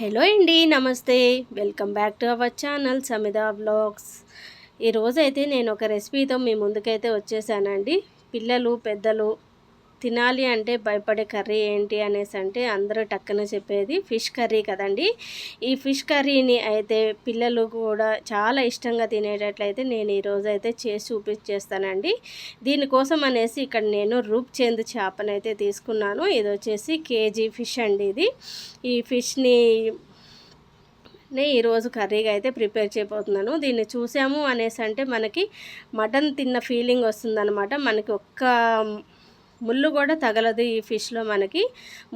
Hello అండి నమస్తే. Welcome back to our channel Samitha blogs ఈరోజైతే నేను ఒక రెసిపీతో మీ ముందుకైతే వచ్చేసానండి. పిల్లలు పెద్దలు తినాలి అంటే భయపడే కర్రీ ఏంటి అనేసి అంటే అందరూ టక్కన చెప్పేది ఫిష్ కర్రీ కదండి. ఈ ఫిష్ కర్రీని అయితే పిల్లలు కూడా చాలా ఇష్టంగా తినేటట్లయితే నేను ఈరోజు అయితే చేసి చూపించేస్తానండి. దీనికోసం అనేసి ఇక్కడ నేను రూప్ చేందు చేపనైతే తీసుకున్నాను. ఇది వచ్చేసి కేజీ ఫిష్ అండి ఇది. ఈ ఫిష్ని నే ఈరోజు కర్రీగా అయితే ప్రిపేర్ చేయబోతున్నాను. దీన్ని చూసాము అనేసి అంటే మనకి మటన్ తిన్న ఫీలింగ్ వస్తుందన్నమాట. మనకి ఒక్క ముళ్ళు కూడా తగలదు ఈ ఫిష్లో మనకి.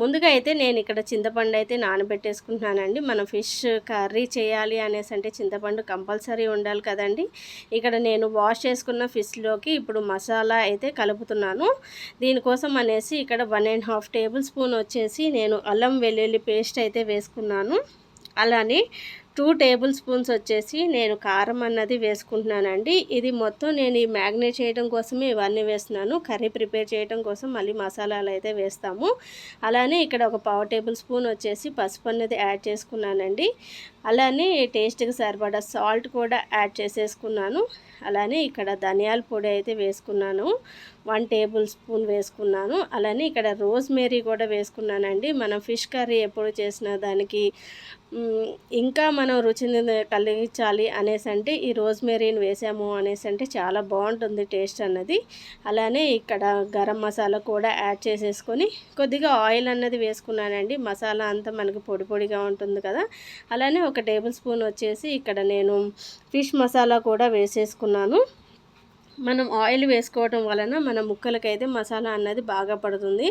ముందుగా అయితే నేను ఇక్కడ చింతపండు అయితే నానబెట్టేసుకుంటున్నానండి. మనం ఫిష్ కర్రీ చేయాలి అనేసి అంటే చింతపండు కంపల్సరీ ఉండాలి కదండి. ఇక్కడ నేను వాష్ చేసుకున్న ఫిష్లోకి ఇప్పుడు మసాలా అయితే కలుపుతున్నాను. దీనికోసం అనేసి ఇక్కడ one and half tablespoon వచ్చేసి నేను అల్లం వెల్లుల్లి పేస్ట్ అయితే వేసుకున్నాను. అలానే టూ టేబుల్ స్పూన్స్ వచ్చేసి నేను కారం అన్నది వేసుకుంటున్నానండి. ఇది మొత్తం నేను ఈ మ్యాగ్నేట్ చేయడం కోసమే ఇవన్నీ వేస్తున్నాను. కర్రీ ప్రిపేర్ చేయడం కోసం మళ్ళీ మసాలాలు అయితే వేస్తాము. అలానే ఇక్కడ ఒక పావు టేబుల్ స్పూన్ వచ్చేసి పసుపు అన్నది యాడ్ చేసుకున్నానండి. అలానే టేస్ట్కి సరిపడా సాల్ట్ కూడా యాడ్ చేసేసుకున్నాను. అలానే ఇక్కడ ధనియాల పొడి అయితే వేసుకున్నాను. వన్ టేబుల్ స్పూన్ వేసుకున్నాను. అలానే ఇక్కడ రోజ్ మేరీ కూడా వేసుకున్నానండి. మనం ఫిష్ కర్రీ ఎప్పుడు చేసిన దానికి ఇంకా మనం రుచిని కలిగించాలి అనేసి అంటే ఈ రోజ్మెరీని వేసాము అనేసి అంటే చాలా బాగుంటుంది టేస్ట్ అన్నది. అలానే ఇక్కడ గరం మసాలా కూడా యాడ్ చేసేసుకొని కొద్దిగా ఆయిల్ అన్నది వేసుకున్నానండి. మసాలా అంతా మనకి పొడి పొడిగా ఉంటుంది కదా. అలానే ఒక టేబుల్ స్పూన్ వచ్చేసి ఇక్కడ నేను ఫిష్ మసాలా కూడా వేసేసుకున్నాను. మనం ఆయిల్ వేసుకోవటం వలన మన ముక్కలకైతే మసాలా అన్నది బాగా పడుతుంది.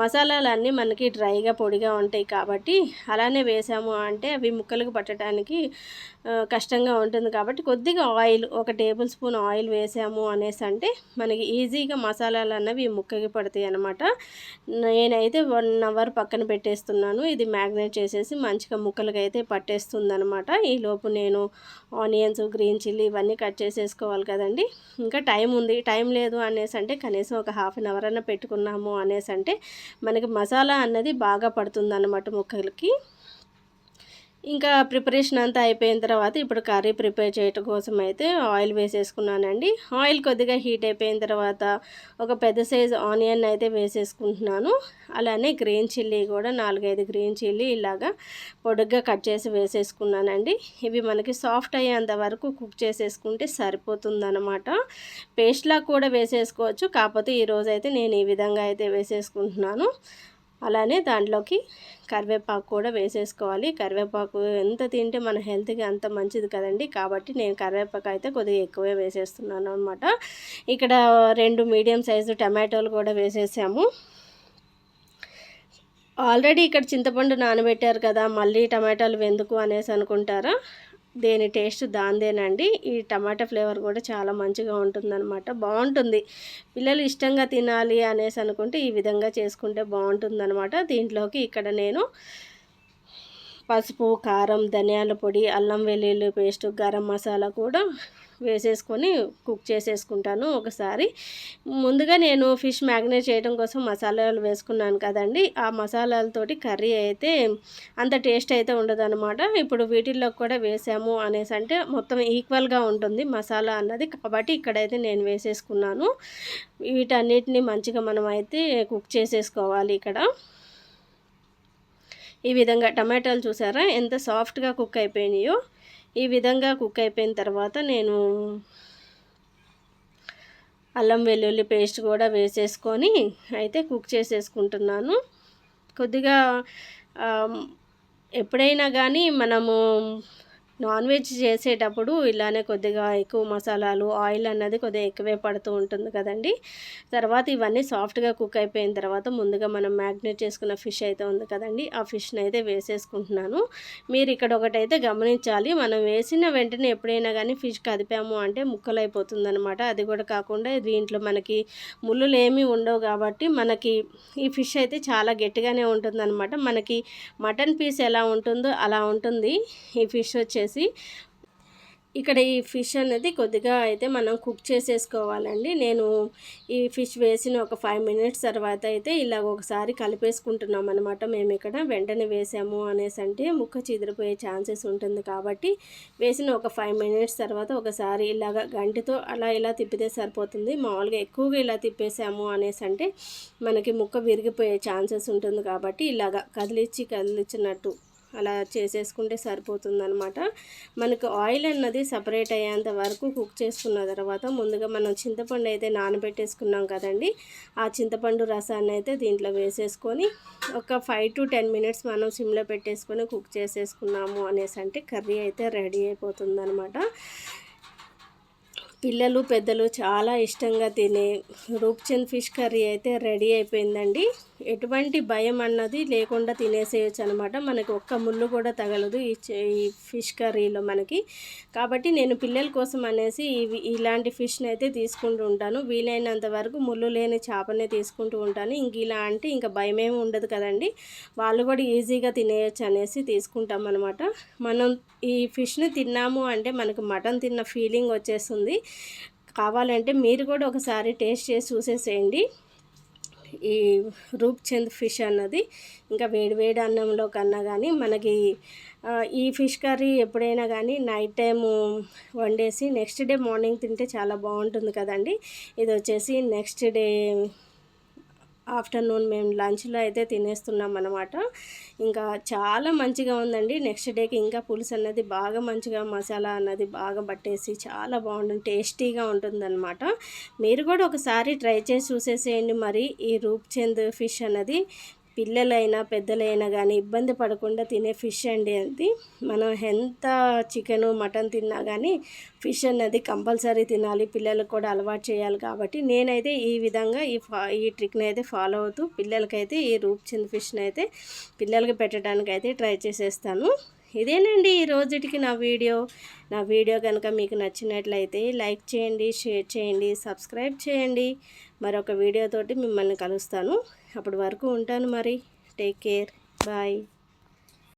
మసాలాలన్నీ మనకి డ్రైగా పొడిగా ఉంటాయి కాబట్టి అలానే వేసాము అంటే అవి ముక్కలకు పట్టడానికి కష్టంగా ఉంటుంది కాబట్టి కొద్దిగా ఆయిల్ ఒక టేబుల్ స్పూన్ ఆయిల్ వేసాము అనేసి అంటే మనకి ఈజీగా మసాలాలు అన్నవి ముక్కకి పడతాయి అన్నమాట. నేనైతే వన్ అవర్ పక్కన పెట్టేస్తున్నాను. ఇది మ్యాగ్నేట్ చేసేసి మంచిగా ముక్కలకి అయితే పట్టేస్తుంది అనమాట ఈలోపు నేను ఆనియన్స్ గ్రీన్ చిల్లీ ఇవన్నీ కట్ చేసేసుకోవాలి కదండి. ఇంకా టైం ఉంది టైం లేదు అనేసి అంటే కనీసం ఒక హాఫ్ అన్ అవర్ అయినా పెట్టుకున్నాము అనేసి అంటే మనకి మసాలా అన్నది బాగా పడుతుంది అన్నమాట ముక్కలకి. ఇంకా ప్రిపరేషన్ అంతా అయిపోయిన తర్వాత ఇప్పుడు కర్రీ ప్రిపేర్ చేయటం కోసం అయితే ఆయిల్ వేసేసుకున్నానండి. ఆయిల్ కొద్దిగా హీట్ అయిపోయిన తర్వాత ఒక పెద్ద సైజు ఆనియన్ అయితే వేసేసుకుంటున్నాను. అలానే గ్రీన్ చిల్లీ కూడా నాలుగైదు గ్రీన్ చిల్లీ ఇలాగా పొడుగ్గా కట్ చేసి వేసేసుకున్నానండి. ఇవి మనకి సాఫ్ట్ అయ్యేంత వరకు కుక్ చేసేసుకుంటే సరిపోతుందన్నమాట. పేస్ట్లా కూడా వేసేసుకోవచ్చు. కాకపోతే ఈరోజు అయితే నేను ఈ విధంగా అయితే వేసేసుకుంటున్నాను. అలానే దాంట్లోకి కరివేపాకు కూడా వేసేసుకోవాలి. కరివేపాకు ఎంత తింటే మన హెల్త్కి అంత మంచిది కదండి. కాబట్టి నేను కరివేపాకు అయితే కొద్దిగా ఎక్కువే వేసేస్తున్నాను అనమాట ఇక్కడ రెండు మీడియం సైజు టమాటోలు కూడా వేసేసాము. ఆల్రెడీ ఇక్కడ చింతపండు నానబెట్టారు కదా మళ్ళీ టమాటాలు ఎందుకు అనేసి అనుకుంటారా? దేని టేస్ట్ దాందేనండి. ఈ టమాటా ఫ్లేవర్ కూడా చాలా మంచిగా ఉంటుందన్నమాట. బాగుంటుంది. పిల్లలు ఇష్టంగా తినాలి అనేసి అనుకుంటే ఈ విధంగా చేసుకుంటే బాగుంటుందన్నమాట. దీంట్లోకి ఇక్కడ నేను పసుపు కారం ధనియాల పొడి అల్లం వెల్లుల్లి పేస్ట్ గరం మసాలా కూడా వేసేసుకొని కుక్ చేసేసుకుంటాను ఒకసారి. ముందుగా నేను ఫిష్ మ్యాగ్నేట్ చేయడం కోసం మసాలాలు వేసుకున్నాను కదండి. ఆ మసాలాలతోటి కర్రీ అయితే అంత టేస్ట్ అయితే ఉండదన్నమాట. ఇప్పుడు వీటిల్లో కూడా వేసాము అనేసి అంటే మొత్తం ఈక్వల్గా ఉంటుంది మసాలా అన్నది. కాబట్టి ఇక్కడైతే నేను వేసేసుకున్నాను. వీటన్నిటిని మంచిగా మనం అయితే కుక్ చేసేసుకోవాలి ఇక్కడ. ఈ విధంగా టమాటాలు చూసారా? ఎంత సాఫ్ట్గా కుక్ అయిపోయినాయో. ఈ విధంగా కుక్ అయిపోయిన తర్వాత నేను అల్లం వెల్లుల్లి పేస్ట్ కూడా వేసేసుకొని అయితే కుక్ చేసేసుకుంటున్నాను. కొద్దిగా ఎప్పుడైనా కానీ మనము నాన్ వెజ్ చేసేటప్పుడు ఇలానే కొద్దిగా ఎక్కువ మసాలాలు ఆయిల్ అన్నది కొద్దిగా ఎక్కువే పడుతూ ఉంటుంది కదండి. తర్వాత ఇవన్నీ సాఫ్ట్గా కుక్ అయిపోయిన తర్వాత ముందుగా మనం మ్యాగ్నేట్ చేసుకున్న ఫిష్ అయితే ఉంది కదండి. ఆ ఫిష్ని అయితే వేసేసుకుంటున్నాను. మీరు ఇక్కడ ఒకటైతే గమనించాలి మనం వేసిన వెంటనే ఎప్పుడైనా కానీ ఫిష్ కదిపాము అంటే ముక్కలు అయిపోతుందనమాట అది కూడా కాకుండా దీంట్లో మనకి ముళ్ళులు ఏమీ ఉండవు కాబట్టి మనకి ఈ ఫిష్ అయితే చాలా గట్టిగానే ఉంటుందన్నమాట. మనకి మటన్ పీస్ ఎలా ఉంటుందో అలా ఉంటుంది. ఈ ఫిష్ వచ్చేసి వచ్చేసి ఇక్కడ ఈ ఫిష్ అనేది కొద్దిగా అయితే మనం కుక్ చేసేసుకోవాలండి. నేను ఈ ఫిష్ వేసిన ఒక ఫైవ్ మినిట్స్ తర్వాత అయితే ఇలాగ ఒకసారి కలిపేసుకుంటున్నాం అనమాట మేము ఇక్కడ వెంటనే వేసాము అనేసి అంటే ముక్క చిదిరిపోయే ఛాన్సెస్ ఉంటుంది కాబట్టి వేసిన ఒక ఫైవ్ మినిట్స్ తర్వాత ఒకసారి ఇలాగ గంటితో అలా ఇలా తిప్పితే సరిపోతుంది. మామూలుగా ఎక్కువగా ఇలా తిప్పేసాము అనేసి అంటే మనకి ముక్క విరిగిపోయే ఛాన్సెస్ ఉంటుంది కాబట్టి ఇలాగ కదిలిచ్చి కదిలిచ్చినట్టు అలా చేసేసుకుంటే సరిపోతుందనమాట మనకు ఆయిల్ అన్నది సపరేట్ అయ్యేంత వరకు కుక్ చేసుకున్న తర్వాత ముందుగా మనం చింతపండు అయితే నానబెట్టేసుకున్నాం కదండి. ఆ చింతపండు రసాన్ని అయితే దీంట్లో వేసేసుకొని ఒక ఫైవ్ టు టెన్ మినిట్స్ మనం సిమ్లో పెట్టేసుకొని కుక్ చేసేసుకున్నాము అనేసి అంటే కర్రీ అయితే రెడీ అయిపోతుంది అనమాట పిల్లలు పెద్దలు చాలా ఇష్టంగా తినే రూప్చంద్ ఫిష్ కర్రీ అయితే రెడీ అయిపోయిందండి. ఎటువంటి భయం అన్నది లేకుండా తినేసేయచ్చు అనమాట మనకి ఒక్క ముళ్ళు కూడా తగలదు ఈ ఈ ఫిష్ కర్రీలో మనకి. కాబట్టి నేను పిల్లల కోసం అనేసి ఇవి ఇలాంటి ఫిష్ని అయితే తీసుకుంటూ ఉంటాను. వీలైనంత వరకు ముళ్ళు లేని చేపనే తీసుకుంటూ ఉంటాను. ఇంక ఇలా అంటే ఇంకా భయమేమి ఉండదు కదండి. వాళ్ళు కూడా ఈజీగా తినేయచ్చు అనేసి తీసుకుంటాం అనమాట మనం ఈ ఫిష్ని తిన్నాము అంటే మనకు మటన్ తిన్న ఫీలింగ్ వచ్చేస్తుంది. కావాలంటే మీరు కూడా ఒకసారి టేస్ట్ చేసి చూసేసేయండి. ఈ రూప్చంద్ ఫిష్ అన్నది ఇంకా వేడి వేడి అన్నంలో కన్నా కానీ మనకి ఈ ఫిష్ కర్రీ ఎప్పుడైనా కానీ నైట్ టైము వండేసి నెక్స్ట్ డే మార్నింగ్ తింటే చాలా బాగుంటుంది కదండి. ఇది వచ్చేసి నెక్స్ట్ డే ఆఫ్టర్నూన్ మేము లంచ్లో అయితే తినేస్తున్నాం అనమాట ఇంకా చాలా మంచిగా ఉందండి. నెక్స్ట్ డేకి ఇంకా పులుసు అన్నది బాగా మంచిగా మసాలా అన్నది బాగా పట్టేసి చాలా బాగుంటుంది టేస్టీగా ఉంటుందన్నమాట. మీరు కూడా ఒకసారి ట్రై చేసి చూసేసేయండి. మరి ఈ రూప్చంద్ ఫిష్ అన్నది పిల్లలైనా పెద్దలైనా కానీ ఇబ్బంది పడకుండా తినే ఫిష్ అండి అది. మనం ఎంత చికెను మటన్ తిన్నా కానీ ఫిష్ అన్నది కంపల్సరీ తినాలి. పిల్లలకు కూడా అలవాటు చేయాలి కాబట్టి నేనైతే ఈ విధంగా ఈ ఫా ఈ ట్రిక్ని అయితే ఫాలో అవుతూ పిల్లలకైతే ఈ రూప్ చిన్న ఫిష్ని అయితే పిల్లలకి పెట్టడానికి అయితే ట్రై చేసేస్తాను. ఇదేనండి ఈ రోజుటికి నా వీడియో. నా వీడియో కనుక మీకు నచ్చినట్లయితే లైక్ చేయండి షేర్ చేయండి సబ్స్క్రైబ్ చేయండి. మరొక వీడియోతోటి మిమ్మల్ని కలుస్తాను. అప్పటి వరకు ఉంటాను మరి. Take care. బాయ్.